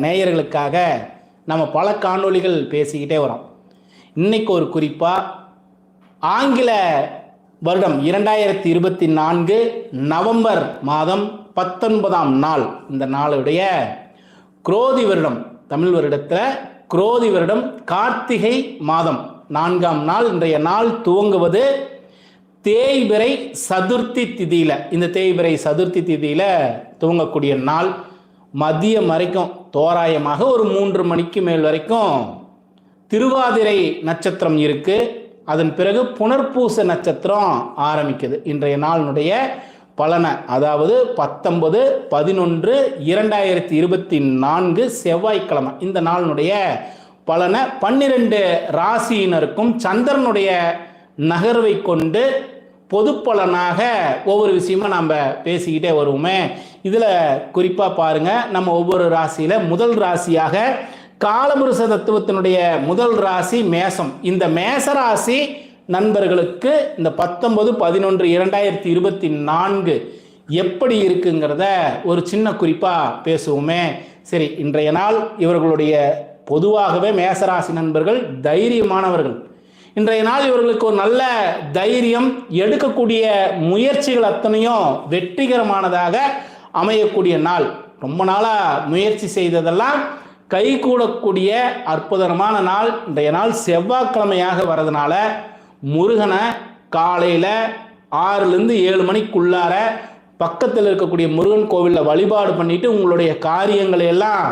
நேயர்களுக்காக நம்ம பல காணொளிகள் பேசிக்கிட்டே வரோம். இன்னைக்கு ஒரு குறிப்பாக ஆங்கில வருடம் இரண்டாயிரத்தி இருபத்தி நான்கு நவம்பர் மாதம் பத்தொன்பதாம் நாள் இந்த நாளுடைய குரோதி வருடம் தமிழ் வருடத்தில் குரோதி வருடம் கார்த்திகை மாதம் நான்காம் நாள். இன்றைய நாள் துவங்குவது தேய்பிறை சதுர்த்தி திதியில். இந்த தேய்பிறை சதுர்த்தி திதியில் துவங்கக்கூடிய நாள் மதியம் வரைக்கும் தோராயமாக ஒரு மூன்று மணிக்கு மேல் வரைக்கும் திருவாதிரை நட்சத்திரம் இருக்கு. அதன் பிறகு புனர்பூச நட்சத்திரம் ஆரம்பிக்குது. இன்றைய நாளினுடைய பலனை அதாவது பத்தொன்பது பதினொன்று இரண்டாயிரத்தி இருபத்தி நான்கு செவ்வாய்க்கிழமை. இந்த நாளினுடைய பலனை பன்னிரண்டு ராசியினருக்கும் சந்திரனுடைய நகர்வை கொண்டு பொது பலனாக ஒவ்வொரு விஷயமா நம்ம பேசிக்கிட்டே வருவோமே. இதில் குறிப்பாக பாருங்க நம்ம ஒவ்வொரு ராசியில் முதல் ராசியாக காலபுருஷ தத்துவத்தினுடைய முதல் ராசி மேசம் இந்த மேச ராசி நண்பர்களுக்கு இந்த பத்தொன்பது பதினொன்று இரண்டாயிரத்தி இருபத்தி நான்கு எப்படி இருக்குங்கிறத ஒரு சின்ன குறிப்பாக பேசுவோமே. சரி இன்றைய நாள் இவர்களுடைய பொதுவாகவே மேசராசி நண்பர்கள் தைரியமானவர்கள். இன்றைய நாள் இவர்களுக்கு ஒரு நல்ல தைரியம் எடுக்கக்கூடிய முயற்சிகள் அத்தனையும் வெற்றிகரமானதாக அமையக்கூடிய நாள். ரொம்ப நாளாக முயற்சி செய்ததெல்லாம் கை கூடக்கூடிய அற்புதமான நாள். இன்றைய நாள் செவ்வாய்க்கிழமையாக வர்றதுனால முருகனை காலையில் ஆறுலேருந்து ஏழு மணிக்குள்ளார பக்கத்தில் இருக்கக்கூடிய முருகன் கோவிலில் வழிபாடு பண்ணிட்டு உங்களுடைய காரியங்களை எல்லாம்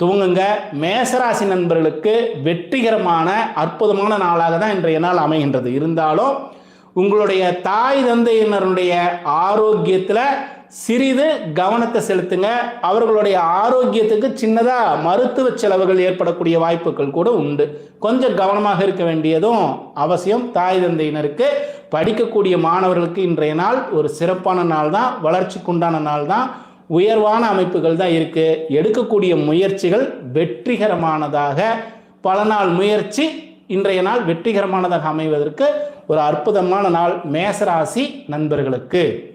துவங்குங்க. மேசராசி நண்பர்களுக்கு வெற்றிகரமான அற்புதமான நாளாக தான் இன்றைய நாள் அமைகின்றது. இருந்தாலும் உங்களுடைய தாய் தந்தையினருடைய ஆரோக்கியத்தில் சிறிது கவனத்தை செலுத்துங்க. அவர்களுடைய ஆரோக்கியத்துக்கு சின்னதாக மருத்துவ செலவுகள் ஏற்படக்கூடிய வாய்ப்புகள் கூட உண்டு. கொஞ்சம் கவனமாக இருக்க வேண்டியதும் அவசியம். தாய் தந்தையினருக்கு படிக்கக்கூடிய மாணவர்களுக்கு இன்றைய நாள் ஒரு சிறப்பான நாள் தான். வளர்ச்சிக்குண்டான நாள் தான். உயர்வான அமைப்புகள் தான் இருக்குது எடுக்கக்கூடிய முயற்சிகள் வெற்றிகரமானதாக பல நாள் முயற்சி இன்றைய நாள் வெற்றிகரமானதாக அமைவதற்கு ஒரு அற்புதமான நாள் மேசராசி நண்பர்களுக்கு.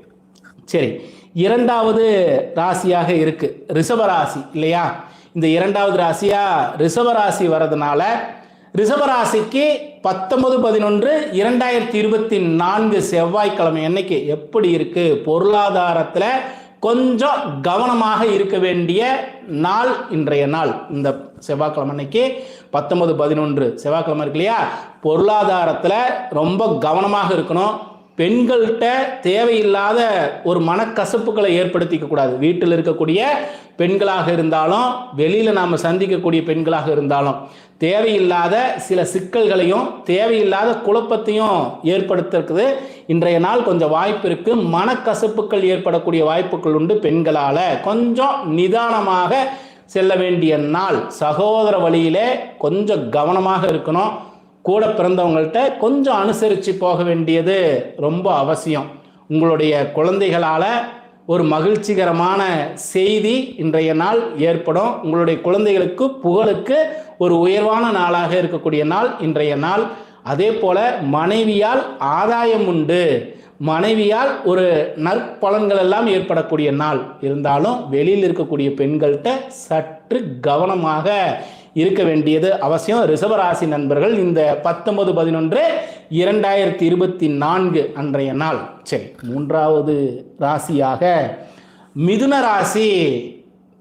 சரி இரண்டாவது ராசியாக இருக்கு. ரிஷபராசி இல்லையா? இந்த இரண்டாவது ராசியா ரிஷபராசி வர்றதுனால ரிஷபராசிக்கு பத்தொன்பது பதினொன்று இரண்டாயிரத்தி இருபத்தி நான்கு செவ்வாய்க்கிழமை என்னைக்கு எப்படி இருக்கு? பொருளாதாரத்தில் கொஞ்சம் கவனமாக இருக்க வேண்டிய நாள் இன்றைய நாள். இந்த செவ்வாய்க்கிழமை அன்னைக்கு பத்தொன்பது பதினொன்று. செவ்வாய்க்கிழமை இருக்கு இல்லையா? பொருளாதாரத்தில் ரொம்ப கவனமாக இருக்கணும். பெண்கள்கிட்ட தேவையில்லாத ஒரு மனக்கசப்புகளை ஏற்படுத்திக்க கூடாது. வீட்டில் இருக்கக்கூடிய பெண்களாக இருந்தாலும் வெளியில் நாம் சந்திக்கக்கூடிய பெண்களாக இருந்தாலும் தேவையில்லாத சில சிக்கல்களையும் தேவையில்லாத குழப்பத்தையும் ஏற்படுத்துறதுக்கு இன்றைய நாள் கொஞ்சம் வாய்ப்பு இருக்கு. மனக்கசப்புகள் ஏற்படக்கூடிய வாய்ப்புகள் உண்டு பெண்களால். கொஞ்சம் நிதானமாக செல்ல வேண்டிய நாள். சகோதர வழியிலே கொஞ்சம் கவனமாக இருக்கணும். கூட பிறந்தவங்கள்ட்ட கொஞ்சம் அனுசரித்து போக வேண்டியது ரொம்ப அவசியம். உங்களுடைய குழந்தைகளால் ஒரு மகிழ்ச்சிகரமான செய்தி இன்றைய நாள் ஏற்படும். உங்களுடைய குழந்தைகளுக்கு புகழுக்கு ஒரு உயர்வான நாளாக இருக்கக்கூடிய நாள் இன்றைய நாள். அதே போல் மனைவியால் ஆதாயம் உண்டு. மனைவியால் ஒரு நற்பலன்கள் எல்லாம் ஏற்படக்கூடிய நாள். இருந்தாலும் வெளியில் இருக்கக்கூடிய பெண்கள்கிட்ட சற்று கவனமாக இருக்க வேண்டியது அவசியம். ரிஷபராசி நண்பர்கள் இந்த பத்தொன்பது பதினொன்று இரண்டாயிரத்தி இருபத்தி நான்கு அன்றைய நாள். சரி மூன்றாவது ராசியாக மிதுன ராசி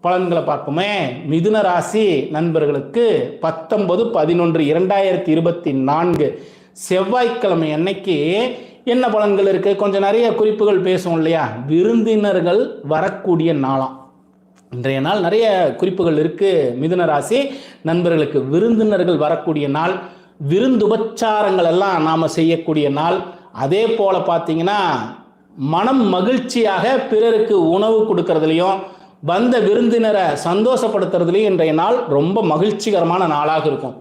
பலன்களை பார்ப்போமே. மிதுன ராசி நண்பர்களுக்கு பத்தொன்பது பதினொன்று இரண்டாயிரத்தி இருபத்தி நான்கு செவ்வாய்க்கிழமை அன்னைக்கு என்ன பலன்கள் இருக்குது கொஞ்சம் நிறைய குறிப்புகள் பேசுவோம் இல்லையா? விருந்தினர்கள் வரக்கூடிய நாளாம். இன்றைய நாள் நிறைய குறிப்புகள் இருக்கு. மிதுன ராசி நண்பர்களுக்கு விருந்தினர்கள் வரக்கூடிய நாள் விருந்துபச்சாரங்கள் எல்லாம் நாம் செய்யக்கூடிய நாள். அதே போல பார்த்தீங்கன்னா மனம் மகிழ்ச்சியாக பிறருக்கு உணவு கொடுக்கறதுலையும் வந்த விருந்தினரை சந்தோஷப்படுத்துறதுலையும் இன்றைய நாள் ரொம்ப மகிழ்ச்சிகரமான நாளாக இருக்கும்.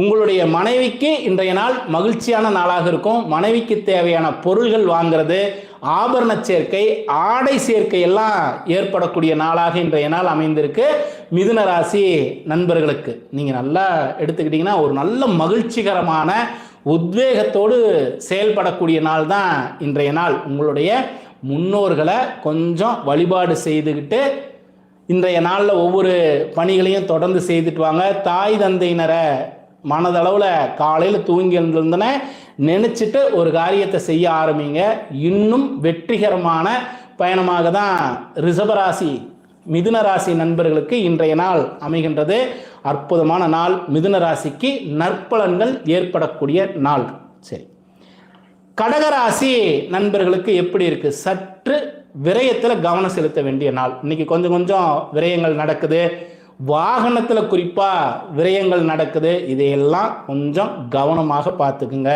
உங்களுடைய மனைவிக்கு இன்றைய நாள் மகிழ்ச்சியான நாளாக இருக்கும். மனைவிக்கு தேவையான பொருள்கள் வாங்குறது ஆபரண சேர்க்கை ஆடை சேர்க்கை எல்லாம் ஏற்படக்கூடிய நாளாக இன்றைய நாள் அமைந்திருக்கு. மிதுன ராசி நண்பர்களுக்கு நீங்கள் நல்லா எடுத்துக்கிட்டிங்கன்னா ஒரு நல்ல மகிழ்ச்சிகரமான உத்வேகத்தோடு செயல்படக்கூடிய நாள் தான் இன்றைய நாள். உங்களுடைய முன்னோர்களை கொஞ்சம் வழிபாடு செய்துக்கிட்டு இன்றைய நாளில் ஒவ்வொரு பணிகளையும் தொடர்ந்து செய்துட்டு வாங்க. தாய் தந்தையினரை மனதளவில் காலையில் தூங்கி எழுந்திருந்தன நினச்சிட்டு ஒரு காரியத்தை செய்ய ஆரம்பிங்க. இன்னும் வெற்றிகரமான பயணமாக தான் ரிஷபராசி மிதுன ராசி நண்பர்களுக்கு இன்றைய நாள் அமைகின்றது. அற்புதமான நாள். மிதுன ராசிக்கு நற்பலன்கள் ஏற்படக்கூடிய நாள். சரி. கடகராசி நண்பர்களுக்கு எப்படி இருக்கு? சற்று விரயத்தில் கவனம் செலுத்த வேண்டிய நாள். இன்னைக்கு கொஞ்சம் கொஞ்சம் விரயங்கள் நடக்குது. வாகனத்தில் குறிப்பாக விரயங்கள் நடக்குது. இதையெல்லாம் கொஞ்சம் கவனமாக பார்த்துக்குங்க.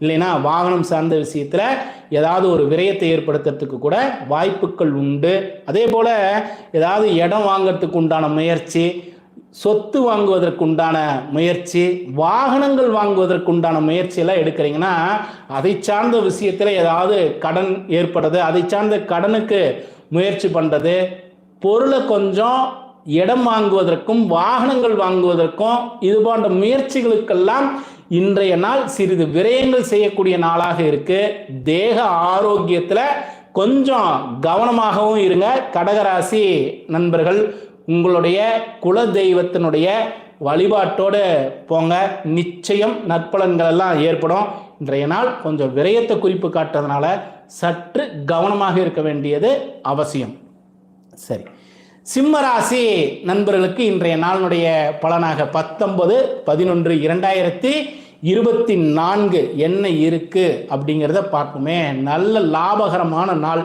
இல்லைன்னா வாகனம் சார்ந்த விஷயத்தில் ஏதாவது ஒரு விரயத்தை ஏற்படுத்துறதுக்கு கூட வாய்ப்புகள் உண்டு. அதே போல் ஏதாவது இடம் வாங்கிறதுக்கு உண்டான முயற்சி சொத்து வாங்குவதற்கு உண்டான முயற்சி வாகனங்கள் வாங்குவதற்கு உண்டான முயற்சியெல்லாம் எடுக்கிறீங்கன்னா அதை சார்ந்த விஷயத்தில் ஏதாவது கடன் ஏற்படுறது அதை சார்ந்த கடனுக்கு முயற்சி பண்ணுறது பொருளை கொஞ்சம் இடம் வாங்குவதற்கும் வாகனங்கள் வாங்குவதற்கும் இது போன்ற முயற்சிகளுக்கெல்லாம் இன்றைய நாள் சிறிது விரயங்கள் செய்யக்கூடிய நாளாக இருக்கு. தேக ஆரோக்கியத்தில் கொஞ்சம் கவனமாகவும் இருங்க. கடகராசி நண்பர்கள் உங்களுடைய குல தெய்வத்தினுடைய வழிபாட்டோடு போங்க. நிச்சயம் நற்பலன்கள் எல்லாம் ஏற்படும். இன்றைய நாள் கொஞ்சம் விரயத்தை குறிப்பு காட்டுறதுனால சற்று கவனமாக இருக்க வேண்டியது அவசியம். சரி. சிம்மராசி நண்பர்களுக்கு இன்றைய நாளினுடைய பலனாக பத்தொன்பது பதினொன்று இரண்டாயிரத்தி இருபத்தி நான்கு என்ன இருக்கு அப்படிங்கிறத பார்ப்போமே. நல்ல லாபகரமான நாள்.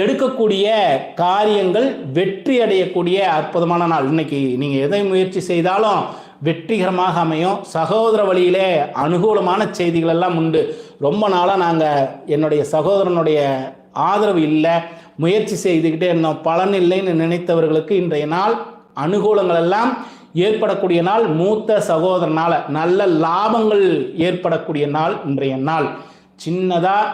எடுக்கக்கூடிய காரியங்கள் வெற்றி அடையக்கூடிய அற்புதமான நாள். இன்னைக்கு நீங்கள் எதை முயற்சி செய்தாலும் வெற்றிகரமாக அமையும். சகோதர வழியிலே அனுகூலமான செய்திகள் எல்லாம் உண்டு. ரொம்ப நாளாக நாங்கள் என்னுடைய சகோதரனுடைய ஆதரவு இல்லை. முயற்சி செய்துக்கிட்டே இருந்தோம். பலன் இல்லைன்னு நினைத்தவர்களுக்கு இன்றைய நாள் அனுகூலங்கள் எல்லாம் ஏற்படக்கூடிய நாள். மூத்த சகோதரனால் நல்ல லாபங்கள் ஏற்படக்கூடிய நாள் இன்றைய நாள். சின்னதாக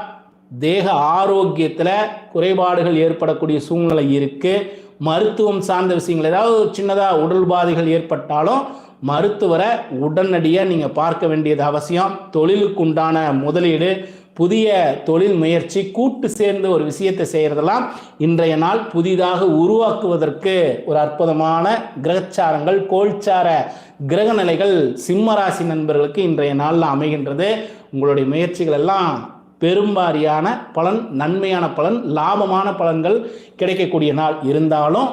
தேக ஆரோக்கியத்தில் குறைபாடுகள் ஏற்படக்கூடிய சூழ்நிலை இருக்குது மருத்துவம் சார்ந்த விஷயங்கள் ஏதாவது சின்னதாக உடல் பாதைகள் ஏற்பட்டாலும் மருத்துவரை உடனடியாக நீங்கள் பார்க்க வேண்டியது அவசியம். தொழிலுக்குண்டான முதலீடு புதிய தொழில் முயற்சி கூட்டு சேர்ந்து ஒரு விஷயத்தை செய்கிறதெல்லாம் இன்றைய நாள் புதிதாக உருவாக்குவதற்கு ஒரு அற்புதமான கிரகச்சாரங்கள் கோல்சார கிரக நிலைகள் சிம்மராசி நண்பர்களுக்கு இன்றைய நாளில் அமைகின்றது. உங்களுடைய முயற்சிகள் எல்லாம் பெரும்பாரியான பலன் நன்மையான பலன் லாபமான பலன்கள் கிடைக்கக்கூடிய நாள் இருந்தாலும்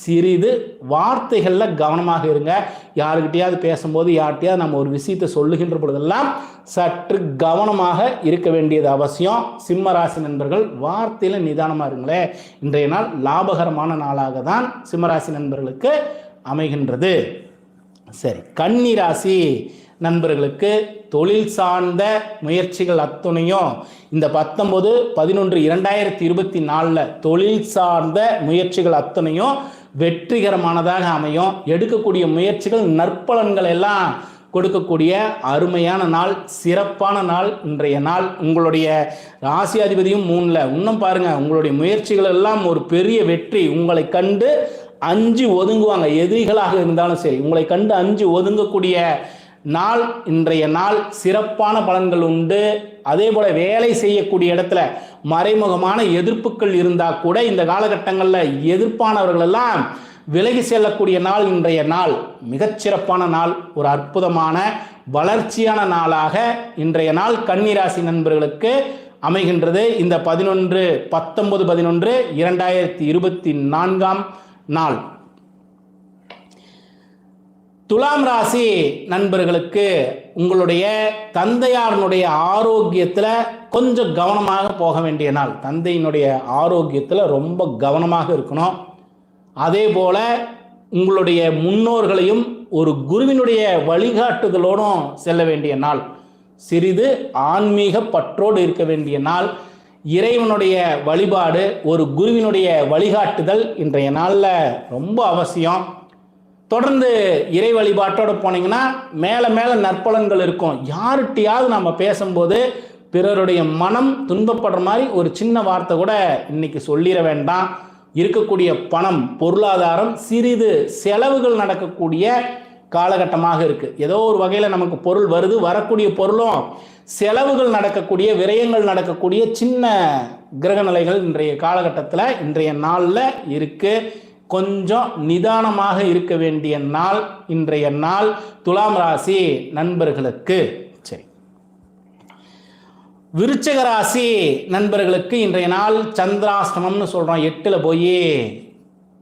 சிறிது வார்த்தைகளில் கவனமாக இருங்க. யாருக்கிட்டையாவது பேசும்போது யார்கிட்டயாவது நம்ம ஒரு விஷயத்தை சொல்லுகின்ற பொழுதெல்லாம் சற்று கவனமாக இருக்க வேண்டியது அவசியம். சிம்ம ராசி நண்பர்கள் வார்த்தையில் நிதானமாக இருங்களேன் இன்றைய நாள் லாபகரமான நாளாக தான் சிம்மராசி நண்பர்களுக்கு அமைகின்றது. சரி கன்னி ராசி. நண்பர்களுக்கு தொழில் சார்ந்த முயற்சிகள் அத்துணையும். இந்த பத்தொன்பது பதினொன்று இரண்டாயிரத்தி இருபத்தி நாலில் தொழில் சார்ந்த முயற்சிகள் அத்தனையும் வெற்றிகரமானதாக அமையும். எடுக்கக்கூடிய முயற்சிகள் நற்பலன்கள் எல்லாம் கொடுக்கக்கூடிய அருமையான நாள் சிறப்பான நாள் இன்றைய நாள். உங்களுடைய ராசியாதிபதியும் மூணில். இன்னும் பாருங்கள் உங்களுடைய முயற்சிகள் எல்லாம் ஒரு பெரிய வெற்றி. உங்களை கண்டு அஞ்சு ஒதுங்குவாங்க. எதிரிகளாக இருந்தாலும் சரி உங்களை கண்டு அஞ்சு ஒதுங்கக்கூடிய நாள் இன்றைய நாள் சிறப்பான பலன்கள் உண்டு. அதே போல வேலை செய்யக்கூடிய இடத்துல மறைமுகமான எதிர்ப்புகள் இருந்தால் கூட இந்த காலகட்டங்களில் எதிர்ப்பானவர்கள் எல்லாம் விலகி செல்லக்கூடிய நாள் இன்றைய நாள். மிகச்சிறப்பான நாள் ஒரு அற்புதமான வளர்ச்சியான நாளாக இன்றைய நாள் கன்னிராசி நண்பர்களுக்கு அமைகின்றது. இந்த பதினொன்று பத்தொன்பது பதினொன்று இரண்டாயிரத்தி இருபத்தி நான்காம் நாள். துலாம் ராசி நண்பர்களுக்கு உங்களுடைய தந்தையாரனுடைய ஆரோக்கியத்தில் கொஞ்சம் கவனமாக போக வேண்டிய நாள். தந்தையினுடைய ஆரோக்கியத்தில் ரொம்ப கவனமாக இருக்கணும். அதே போல் உங்களுடைய முன்னோர்களையும் ஒரு குருவினுடைய வழிகாட்டுதலோடும் செல்ல வேண்டிய நாள். சிறிது ஆன்மீக பற்றோடு இருக்க வேண்டிய நாள். இறைவனுடைய வழிபாடு ஒரு குருவினுடைய வழிகாட்டுதல் இன்றைய நாளில் ரொம்ப அவசியம். தொடர்ந்து இறை வழிபாட்டோடு போனீங்கன்னா மேலே மேலே நற்பலன்கள் இருக்கும். யார்கிட்டையாவது நம்ம பேசும்போது பிறருடைய மனம் துன்பப்படுற மாதிரி ஒரு சின்ன வார்த்தை கூட இன்னைக்கு சொல்லிட வேண்டாம். இருக்கக்கூடிய பணம் பொருளாதாரம் சிறிது செலவுகள் நடக்கக்கூடிய காலகட்டமாக இருக்குது ஏதோ ஒரு வகையில் நமக்கு பொருள் வருது வரக்கூடிய பொருளும் செலவுகள் நடக்கக்கூடிய விரயங்கள் நடக்கக்கூடிய சின்ன கிரக நிலைகள் இன்றைய காலகட்டத்தில் இன்றைய நாளில் இருக்குது கொஞ்சம் நிதானமாக இருக்க வேண்டிய நாள் இன்றைய நாள் துலாம் ராசி நண்பர்களுக்கு. சரி. விருச்சக ராசி நண்பர்களுக்கு இன்றைய நாள் சந்திராஷ்டமம்னு சொல்றோம். எட்டுல போய்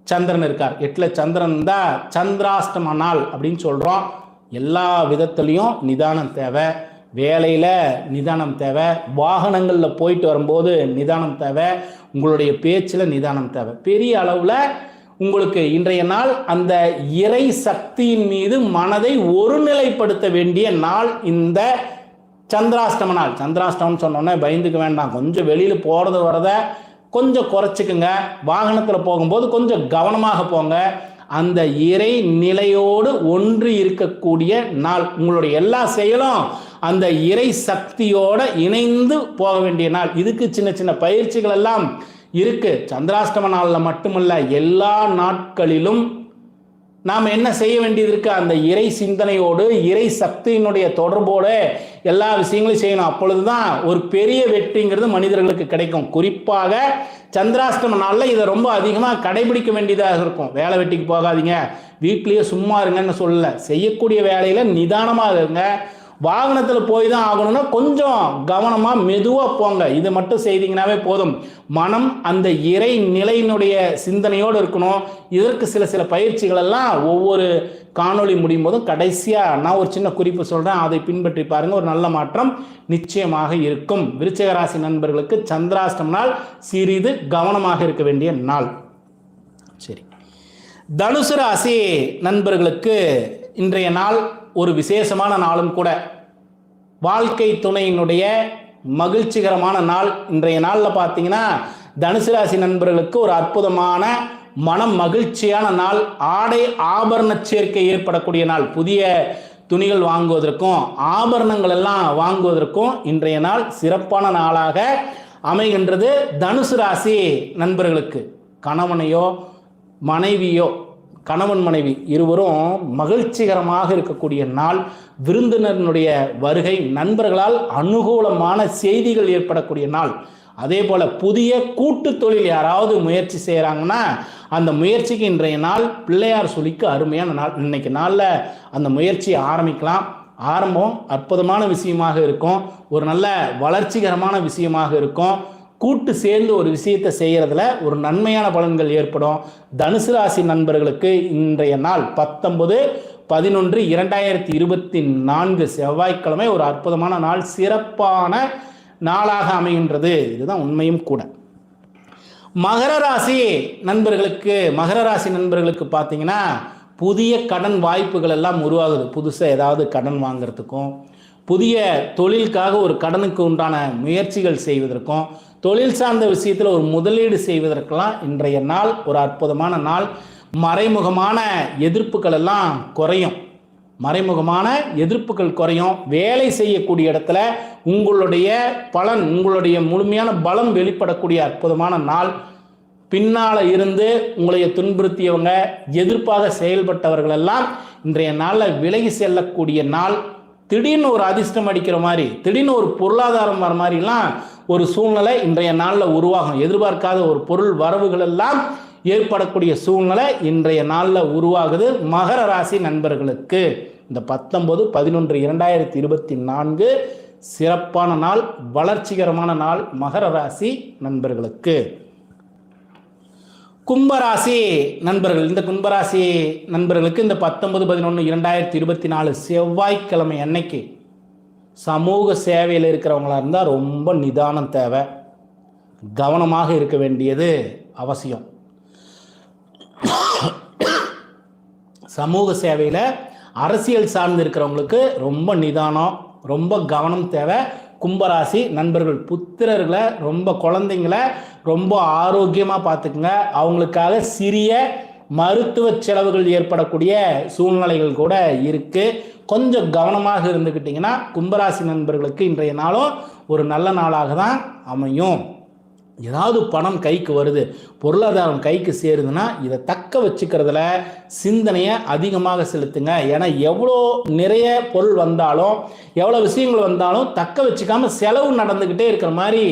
சந்திரன் இருக்கார். எட்டுல சந்திரன் தான் சந்திராஷ்டம நாள் அப்படின்னு சொல்றோம். எல்லா விதத்துலையும் நிதானம் தேவை. வேலையில் நிதானம் தேவை. வாகனங்களில் போயிட்டு வரும்போது நிதானம் தேவை. உங்களுடைய பேச்சில் நிதானம் தேவை. பெரிய அளவில் உங்களுக்கு இன்றைய நாள் அந்த இறை சக்தியின் மீது மனதை ஒருநிலைப்படுத்த வேண்டிய நாள் இந்த சந்திராஷ்டம நாள். சந்திராஷ்டமம் சொன்னோன்னே பயந்துக்க வேண்டாம். கொஞ்சம் வெளியில் போகிறது வரத கொஞ்சம் குறைச்சிக்குங்க. வாகனத்தில் போகும்போது கொஞ்சம் கவனமாக போங்க. அந்த இறை நிலையோடு ஒன்று இருக்கக்கூடிய நாள். உங்களுடைய எல்லா செயலும் அந்த இறை சக்தியோட இணைந்து போக வேண்டிய நாள். இதுக்கு சின்ன சின்ன பயிற்சிகள் எல்லாம் இருக்கு. சந்திராஷ்டம நாளில் மட்டுமல்ல எல்லா நாட்களிலும் நாம் என்ன செய்ய வேண்டியது இருக்கு? அந்த இறை சிந்தனையோடு இறை சக்தியினுடைய தொடர்போடு எல்லா விஷயங்களையும் செய்யணும். அப்பொழுதுதான் ஒரு பெரிய வெற்றிங்கிறது மனிதர்களுக்கு கிடைக்கும். குறிப்பாக சந்திராஷ்டம நாளில் இதை ரொம்ப அதிகமாக கடைபிடிக்க வேண்டியதாக இருக்கும். வேலை வெட்டிக்கு போகாதீங்க. வீட்லேயே சும்மா இருங்கன்னு சொல்லலை. செய்யக்கூடிய வேலையில் நிதானமாக இருங்க. வாகனத்தில் போய் தான் ஆகணும்னா கொஞ்சம் கவனமாக மெதுவாக போங்க. இது மட்டும் செய்தீங்கன்னாவே போதும். மனம் அந்த இறை நிலையினுடைய சிந்தனையோடு இருக்கணும். இதற்கு சில சில பயிற்சிகள் எல்லாம் ஒவ்வொரு காணொளி முடியும் போதும் கடைசியாக நான் ஒரு சின்ன குறிப்பு சொல்கிறேன் அதை பின்பற்றி பாருங்கள் ஒரு நல்ல மாற்றம் நிச்சயமாக இருக்கும். விருச்சகராசி நண்பர்களுக்கு சந்திராஷ்டம் நாள் சிறிது கவனமாக இருக்க வேண்டிய நாள். சரி. தனுசு ராசி நண்பர்களுக்கு இன்றைய நாள் ஒரு விசேஷமான நாளும் கூட. வாழ்க்கை துணையினுடைய மகிழ்ச்சிகரமான நாள். இன்றைய நாளில் பார்த்தீங்கன்னா தனுசு ராசி நண்பர்களுக்கு ஒரு அற்புதமான மனம் மகிழ்ச்சியான நாள். ஆடை ஆபரண சேர்க்கை ஏற்படக்கூடிய நாள். புதிய துணிகள் வாங்குவதற்கும் ஆபரணங்கள் எல்லாம் வாங்குவதற்கும் இன்றைய நாள் சிறப்பான நாளாக அமைகின்றது தனுசு ராசி நண்பர்களுக்கு. கணவனையோ மனைவியோ கணவன் மனைவி இருவரும் மகிழ்ச்சிகரமாக இருக்கக்கூடிய நாள். விருந்தினருடைய வருகை நண்பர்களால் அனுகூலமான செய்திகள் ஏற்படக்கூடிய நாள். அதே போல் புதிய கூட்டு தொழில் யாராவது முயற்சி செய்கிறாங்கன்னா அந்த முயற்சிக்கு இன்றைய நாள் பிள்ளையார் சொல்லிக்கு அருமையான நாள். இன்னைக்கு நாளில் அந்த முயற்சியை ஆரம்பிக்கலாம். ஆரம்பம் அற்புதமான விஷயமாக இருக்கும். ஒரு நல்ல வளர்ச்சிகரமான விஷயமாக இருக்கும். கூட்டு சேர்ந்து ஒரு விஷயத்தை செய்கிறதுல ஒரு நன்மையான பலன்கள் ஏற்படும். தனுசு ராசி நண்பர்களுக்கு இன்றைய நாள் பத்தொன்பது பதினொன்று இரண்டாயிரத்தி இருபத்தி நான்கு செவ்வாய்க்கிழமை ஒரு அற்புதமான நாள் சிறப்பான நாளாக அமைகின்றது. இதுதான் உண்மையும் கூட. மகர ராசி நண்பர்களுக்கு மகர ராசி நண்பர்களுக்கு பார்த்தீங்கன்னா புதிய கடன் வாய்ப்புகள் எல்லாம் உருவாகுது. புதுசாக ஏதாவது கடன் வாங்குறதுக்கும் புதிய தொழிலுக்காக ஒரு கடனுக்கு உண்டான முயற்சிகள் செய்வதற்கும் தொழில் சார்ந்த விஷயத்தில் ஒரு முதலீடு செய்வதற்கெல்லாம் இன்றைய நாள் ஒரு அற்புதமான நாள். மறைமுகமான எதிர்ப்புகள் எல்லாம் குறையும். மறைமுகமான எதிர்ப்புகள் குறையும். வேலை செய்யக்கூடிய இடத்துல உங்களுடைய பலன் உங்களுடைய முழுமையான பலம் வெளிப்படக்கூடிய அற்புதமான நாள். பின்னால் இருந்து உங்களைய துன்புறுத்தியவங்க எதிர்ப்பாக செயல்பட்டவர்கள் எல்லாம் இன்றைய நாளில் விலகி செல்லக்கூடிய நாள். திடீர்னு ஒரு அதிர்ஷ்டம் அடிக்கிற மாதிரி திடீர்னு ஒரு பொருளாதாரம் வர மாதிரிலாம் ஒரு சூழ்நிலை இன்றைய நாளில் உருவாகும். எதிர்பார்க்காத ஒரு பொருள் வரவுகள் எல்லாம் ஏற்படக்கூடிய சூழ்நிலை இன்றைய நாளில் உருவாகுது. மகர ராசி நண்பர்களுக்கு இந்த பத்தொன்பது பதினொன்று இரண்டாயிரத்தி இருபத்தி நான்கு சிறப்பான நாள் வளர்ச்சிகரமான நாள் மகர ராசி நண்பர்களுக்கு. கும்பராசி நண்பர்கள் இந்த கும்பராசி நண்பர்களுக்கு இந்த பத்தொன்பது பதினொன்று இரண்டாயிரத்தி இருபத்தி நாலு செவ்வாய்க்கிழமை அன்னைக்கு சமூக சேவையில் இருக்கிறவங்களா இருந்தால் ரொம்ப நிதானம் தேவை. கவனமாக இருக்க வேண்டியது அவசியம். சமூக சேவையில் அரசியல் சார்ந்து இருக்கிறவங்களுக்கு ரொம்ப நிதானம் ரொம்ப கவனம் தேவை. கும்பராசி நண்பர்கள் புத்திரர்களை ரொம்ப குழந்தைங்களை ரொம்ப ஆரோக்கியமாக பார்த்துக்குங்க. அவங்களுக்காக சிறிய மருத்துவ செலவுகள் ஏற்படக்கூடிய சூழ்நிலைகள் கூட இருக்குது கொஞ்சம் கவனமாக இருந்துக்கிட்டிங்கன்னா கும்பராசி நண்பர்களுக்கு இன்றைய நாளும் ஒரு நல்ல நாளாக தான் அமையும். ஏதாவது பணம் கைக்கு வருது பொருளாதாரம் கைக்கு சேருதுன்னா இதை தக்க வச்சுக்கிறதுல சிந்தனையை அதிகமாக செலுத்துங்க. ஏன்னா எவ்வளோ நிறைய பொருள் வந்தாலும் எவ்வளோ விஷயங்கள் வந்தாலும் தக்க வச்சுக்காம செலவு நடந்துக்கிட்டே இருக்கிற மாதிரி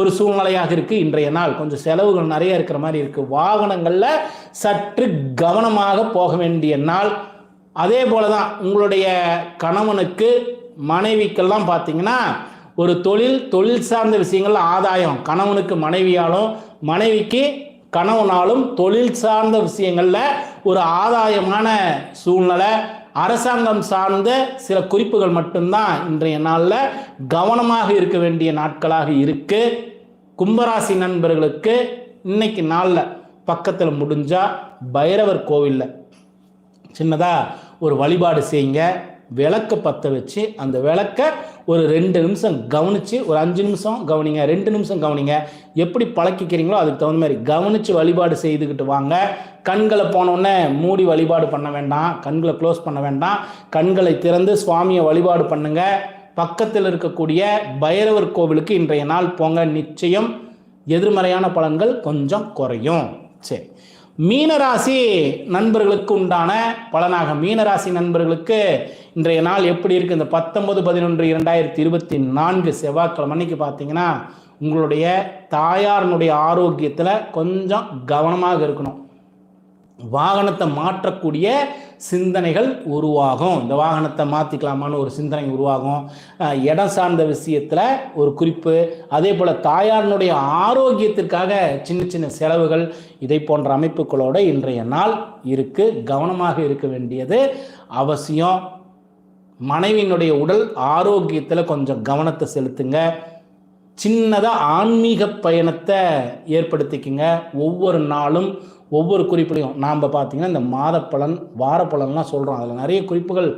ஒரு சூழ்நிலையாக இருக்குது இன்றைய நாள். கொஞ்சம் செலவுகள் நிறைய இருக்கிற மாதிரி இருக்குது வாகனங்களில் சற்று கவனமாக போக வேண்டிய நாள். அதே போல தான் உங்களுடைய கணவனுக்கு மனைவிக்கெல்லாம் பார்த்தீங்கன்னா ஒரு தொழில் தொழில் சார்ந்த விஷயங்கள் ஆதாயம். கணவனுக்கு மனைவியாலும் மனைவிக்கு கணவனாலும் தொழில் சார்ந்த விஷயங்களில் ஒரு ஆதாயமான சூழ்நிலை. அரசாங்கம் சார்ந்த சில குறிப்புகள் மட்டும்தான் இன்றைய நாளில் கவனமாக இருக்க வேண்டிய நாட்களாக இருக்கு. கும்பராசி நண்பர்களுக்கு இன்னைக்கு நாளில் பக்கத்தில் முடிஞ்சா பைரவர் கோவிலில். சின்னதாக ஒரு வழிபாடு செய்யுங்க. விளக்க பற்ற வச்சு அந்த விளக்க ஒரு ரெண்டு நிமிஷம் கவனித்து ஒரு அஞ்சு நிமிஷம் கவனிங்க ரெண்டு நிமிஷம் கவனிங்க. எப்படி பழக்கிக்கிறீங்களோ அதுக்கு தகுந்த மாதிரி கவனித்து வழிபாடு செய்துக்கிட்டு வாங்க. கண்களை போனோடனே மூடி வழிபாடு பண்ண வேண்டாம். கண்களை க்ளோஸ் பண்ண வேண்டாம். கண்களை திறந்து சுவாமியை வழிபாடு பண்ணுங்க. பக்கத்தில் இருக்கக்கூடிய பைரவர் கோவிலுக்கு இன்றைய நாள் போங்க. நிச்சயம் எதிர்மறையான பலன்கள் கொஞ்சம் குறையும். சரி. மீனராசி நண்பர்களுக்கு உண்டான பலனாக மீனராசி நண்பர்களுக்கு இன்றைய நாள் எப்படி இருக்கு? இந்த பத்தொன்பது பதினொன்று இரண்டாயிரத்தி இருபத்தி நான்கு செவ்வாய்க்கிழமை அன்னைக்கு பார்த்தீங்கன்னா உங்களுடைய தாயாரினுடைய ஆரோக்கியத்தில் கொஞ்சம் கவனமாக இருக்கணும். வாகனத்தை மாற்றக்கூடிய சிந்தனைகள் உருவாகும். இந்த வாகனத்தை மாற்றிக்கலாமான்னு ஒரு சிந்தனை உருவாகும். இடம் சார்ந்த விஷயத்தில் ஒரு குறிப்பு. அதே போல் தாயாரினுடைய ஆரோக்கியத்திற்காக சின்ன சின்ன செலவுகள் இதை போன்ற அமைப்புகளோட இன்றைய நாள் இருக்குது கவனமாக இருக்க வேண்டியது அவசியம். மனைவியினுடைய உடல் ஆரோக்கியத்தில் கொஞ்சம் கவனத்தை செலுத்துங்க. சின்னதாக ஆன்மீக பயணத்தை ஏற்படுத்திக்கங்க. ஒவ்வொரு நாளும் ஒவ்வொரு குறிப்புலையும் நாம் பார்த்தீங்கன்னா இந்த மாதப்பலன் வாரப்பலன்லாம் சொல்கிறோம் அதில் நிறைய குறிப்புகள்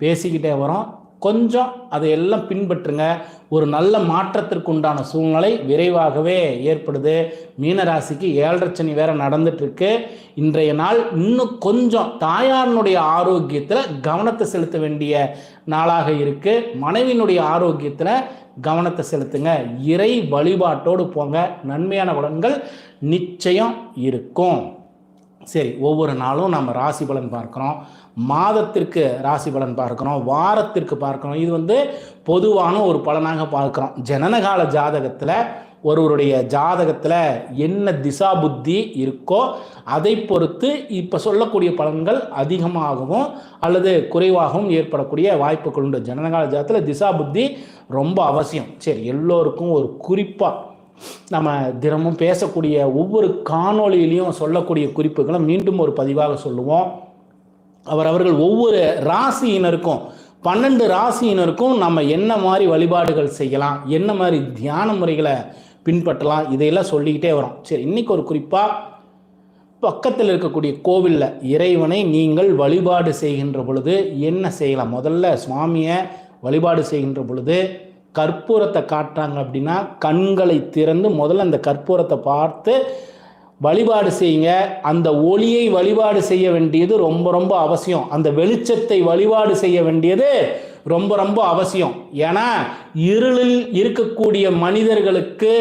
பேசிக்கிட்டே வரோம். கொஞ்சம் அதையெல்லாம் பின்பற்றுங்க. ஒரு நல்ல மாற்றத்திற்கு உண்டான சூழ்நிலை விரைவாகவே ஏற்படுது. மீனராசிக்கு ஏழரை சனி வேற நடந்துட்டு இன்றைய நாள் இன்னும் கொஞ்சம் தாயாரினுடைய ஆரோக்கியத்தில் கவனத்தை செலுத்த வேண்டிய நாளாக இருக்கு. மனைவியினுடைய ஆரோக்கியத்தில் கவனத்தை செலுத்துங்க. இறை வழிபாட்டோடு போங்க. நன்மையான பலன்கள் நிச்சயம் இருக்கும். சரி ஒவ்வொரு நாளும் நம்ம ராசி பலன் பார்க்குறோம். மாதத்திற்கு ராசி பலன் பார்க்குறோம். வாரத்திற்கு பார்க்குறோம். இது வந்து பொதுவான ஒரு பலனாக பார்க்குறோம். ஜனனகால ஜாதகத்தில் ஒருவருடைய ஜாதகத்தில் என்ன திசா புத்தி இருக்கோ அதை பொறுத்து இப்போ சொல்லக்கூடிய பலன்கள் அதிகமாகவும் அல்லது குறைவாகவும் ஏற்படக்கூடிய வாய்ப்புகள் உண்டு. ஜனனகால ஜாதகத்தில் திசா புத்தி ரொம்ப அவசியம். சரி எல்லோருக்கும் ஒரு குறிப்பாக நம்ம தினமும் பேசக்கூடிய ஒவ்வொரு காணொளியிலையும் சொல்லக்கூடிய குறிப்புகளை மீண்டும் ஒரு பதிவாக சொல்லுவோம். அவர் அவர்கள் ஒவ்வொரு ராசியினருக்கும் பன்னெண்டு ராசியினருக்கும் நம்ம என்ன மாதிரி வழிபாடுகள் செய்யலாம் என்ன மாதிரி தியான முறைகளை பின்பற்றலாம் இதையெல்லாம் சொல்லிக்கிட்டே வரோம். சரி இன்னைக்கு ஒரு குறிப்பாக பக்கத்தில் இருக்கக்கூடிய கோவிலில் இறைவனை நீங்கள் வழிபாடு செய்கின்ற பொழுது என்ன செய்யலாம்? முதல்ல சுவாமியை வழிபாடு செய்கின்ற பொழுது கற்பூரத்தை காட்டுறாங்க அப்படின்னா கண்களை திறந்து முதல்ல அந்த கற்பூரத்தை பார்த்து வழிபாடு செய்யுங்க. அந்த ஒளியை வழிபாடு செய்ய வேண்டியது ரொம்ப ரொம்ப அவசியம். அந்த வெளிச்சத்தை வழிபாடு செய்ய வேண்டியது ரொம்ப ரொம்ப அவசியம். ஏன்னா இருளில் இருக்கக்கூடிய மனிதர்களுக்கு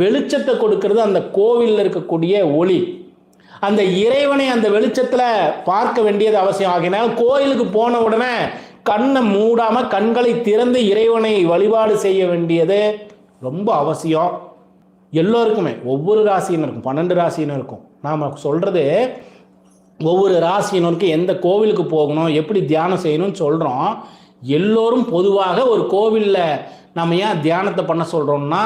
வெளிச்சத்தை கொடுக்கறது அந்த கோவிலில் இருக்கக்கூடிய ஒளி. அந்த இறைவனை அந்த வெளிச்சத்தில் பார்க்க வேண்டியது அவசியம். ஆகினால் கோயிலுக்கு போன உடனே கண்ணை மூடாம கண்களை திறந்து இறைவனை வழிபாடு செய்ய வேண்டியது ரொம்ப அவசியம். எல்லோருக்குமே ஒவ்வொரு ராசியினருக்கும் பன்னெண்டு ராசியினருக்கும் நாம் சொல்கிறது ஒவ்வொரு ராசியினருக்கும் எந்த கோவிலுக்கு போகணும் எப்படி தியானம் செய்யணும்னு சொல்கிறோம் எல்லோரும் பொதுவாக ஒரு கோவிலில் நம்ம ஏன் தியானத்தை பண்ண சொல்கிறோம்னா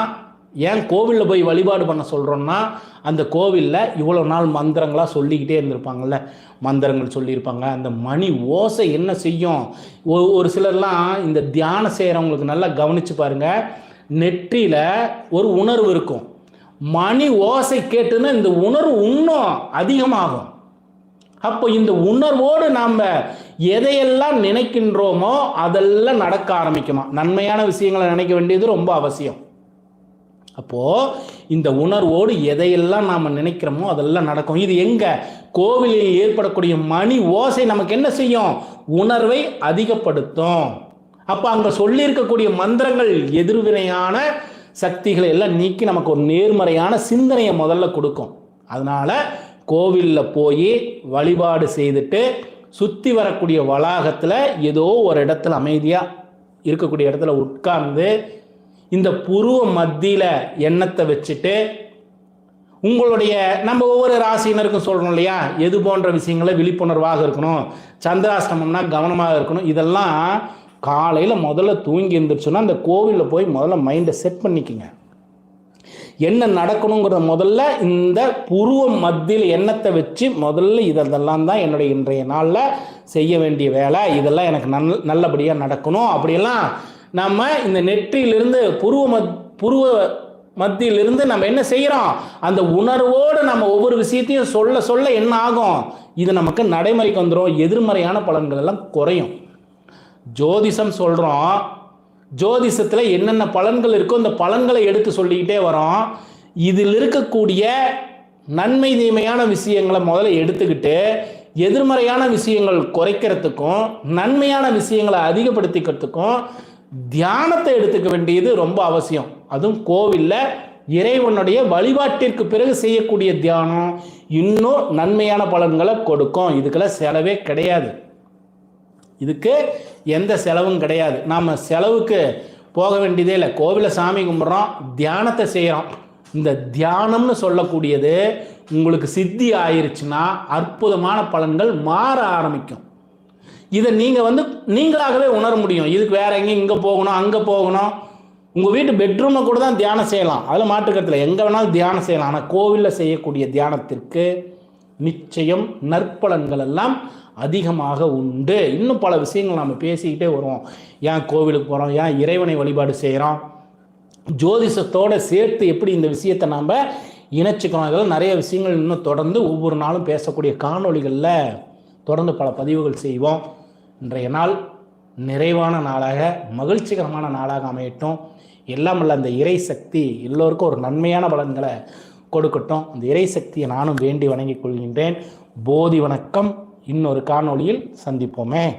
ஏன் கோவிலில் போய் வழிபாடு பண்ண சொல்கிறோம்னா அந்த கோவிலில் இவ்வளோ நாள் மந்திரங்களாக சொல்லிக்கிட்டே இருந்திருப்பாங்கல்ல. மந்திரங்கள் சொல்லியிருப்பாங்க. அந்த மணி ஓசை என்ன செய்யும்? ஒ- ஒரு சிலர்லாம் இந்த தியானம் செய்கிறவங்களுக்கு நல்லா கவனித்து பாருங்கள் நெற்றியில் ஒரு உணர்வு இருக்கும். மணி ஓசை கேட்டுன்னா இந்த உணர்வு இன்னும் அதிகமாகும். அப்போ இந்த உணர்வோடு நாம் எதையெல்லாம் நினைக்கின்றோமோ அதெல்லாம் நடக்க ஆரம்பிக்குமா நன்மையான விஷயங்களை நினைக்க வேண்டியது ரொம்ப அவசியம். அப்போது இந்த உணர்வோடு எதையெல்லாம் நாம் நினைக்கிறோமோ அதெல்லாம் நடக்கும். இது எங்கே? கோவிலில் ஏற்படக்கூடிய மணி ஓசை நமக்கு என்ன செய்யும்? உணர்வை அதிகப்படுத்தும். அப்போ அங்கே சொல்லியிருக்கக்கூடிய மந்திரங்கள் எதிர்வினையான சக்திகளை எல்லாம் நீக்கி நமக்கு ஒரு நேர்மறையான சிந்தனையை முதல்ல கொடுக்கும். அதனால் கோவிலில் போய் வழிபாடு செய்துட்டு சுற்றி வரக்கூடிய வளாகத்தில் ஏதோ ஒரு இடத்துல அமைதியாக இருக்கக்கூடிய இடத்துல உட்கார்ந்து இந்த புருவ மத்தியில் எண்ணத்தை வச்சுட்டு உங்களுடைய நம்ம ஒவ்வொரு ராசினருக்கும் சொல்கிறோம் இல்லையா? எது போன்ற விஷயங்கள விழிப்புணர்வாக இருக்கணும் சந்திராஷ்டமம்னா கவனமாக இருக்கணும். இதெல்லாம் காலையில் முதல்ல தூங்கி எழுந்திரிச்சோன்னா அந்த கோவிலில் போய் முதல்ல மைண்டை செட் பண்ணிக்கோங்க. என்ன நடக்கணுங்கிறத முதல்ல இந்த புருவ மத்தியில் எண்ணத்தை வச்சு முதல்ல இதெல்லாம் தான் என்னுடைய இன்றைய நாளில் செய்ய வேண்டிய வேலை. இதெல்லாம் எனக்கு நல் நல்லபடியாக நடக்கணும். அப்படியெல்லாம் நம்ம இந்த நெற்றியிலிருந்து புருவ மத் புருவ மத்தியிலிருந்து நம்ம என்ன செய்கிறோம் அந்த உணர்வோடு நம்ம ஒவ்வொரு விஷயத்தையும் சொல்ல சொல்ல என்ன ஆகும்? இது நமக்கு நடைமுறைக்கு வந்துடும் எதிர்மறையான பலன்கள் எல்லாம் குறையும். ஜோதிஷம் சொல்கிறோம் ஜோதிஷத்தில் என்னென்ன பலன்கள் இருக்கோ அந்த பலன்களை எடுத்து சொல்லிக்கிட்டே வரோம். இதில் இருக்கக்கூடிய நன்மை தீமையான விஷயங்களை முதல்ல எடுத்துக்கிட்டு எதிர்மறையான விஷயங்கள் குறைக்கிறதுக்கும் நன்மையான விஷயங்களை அதிகப்படுத்திக்கிறதுக்கும் தியானத்தை எடுத்துக்க வேண்டியது ரொம்ப அவசியம். அதுவும் கோவிலில் இறைவனுடைய வழிபாட்டிற்கு பிறகு செய்யக்கூடிய தியானம் இன்னும் நன்மையான பலன்களை கொடுக்கும். இதுக்கெல்லாம் செலவே கிடையாது. இதுக்கு எந்த செலவும் கிடையாது. நாம் செலவுக்கு போக வேண்டியதே இல்லை. கோவிலை சாமி கும்பிட்றோம் தியானத்தை செய்கிறோம் இந்த தியானம்னு சொல்லக்கூடியது உங்களுக்கு சித்தி ஆயிருச்சுன்னா அற்புதமான பலன்கள் மாற ஆரம்பிக்கும். இதை நீங்கள் வந்து நீங்களாகவே உணர முடியும். இதுக்கு வேற எங்கேயும் இங்கே போகணும் அங்கே போகணும். உங்கள் வீட்டு பெட்ரூமை கூட தான் தியானம் செய்யலாம். அதில் மாற்றுக்கத்தில் எங்கே வேணாலும் தியானம் செய்யலாம். ஆனால் கோவிலில் செய்யக்கூடிய தியானத்திற்கு நிச்சயம் நற்பலன்கள் எல்லாம் அதிகமாக உண்டு. இன்னும் பல விஷயங்கள் நம்ம பேசிக்கிட்டே வருவோம். ஏன் கோவிலுக்கு போகிறோம் ஏன் இறைவனை வழிபாடு செய்கிறோம் ஜோதிஷத்தோடு சேர்த்து எப்படி இந்த விஷயத்தை நாம் இணைச்சிக்கணும்? இதெல்லாம் நிறைய விஷயங்கள் இன்னும் தொடர்ந்து ஒவ்வொரு நாளும் பேசக்கூடிய காணொளிகளில் தொடர்ந்து பல பதிவுகள் செய்வோம். இன்றைய நாள் நிறைவான நாளாக மகிழ்ச்சிகரமான நாளாக அமையட்டும். எல்லாம் அல்ல அந்த இறை சக்தி எல்லோருக்கும் ஒரு நன்மையான பலன்களை கொடுக்கட்டும். அந்த இறை சக்தியை நானும் வேண்டி வணங்கிக் கொள்கின்றேன். போதி வணக்கம். இன்னொரு காணொளியில் சந்திப்போமே.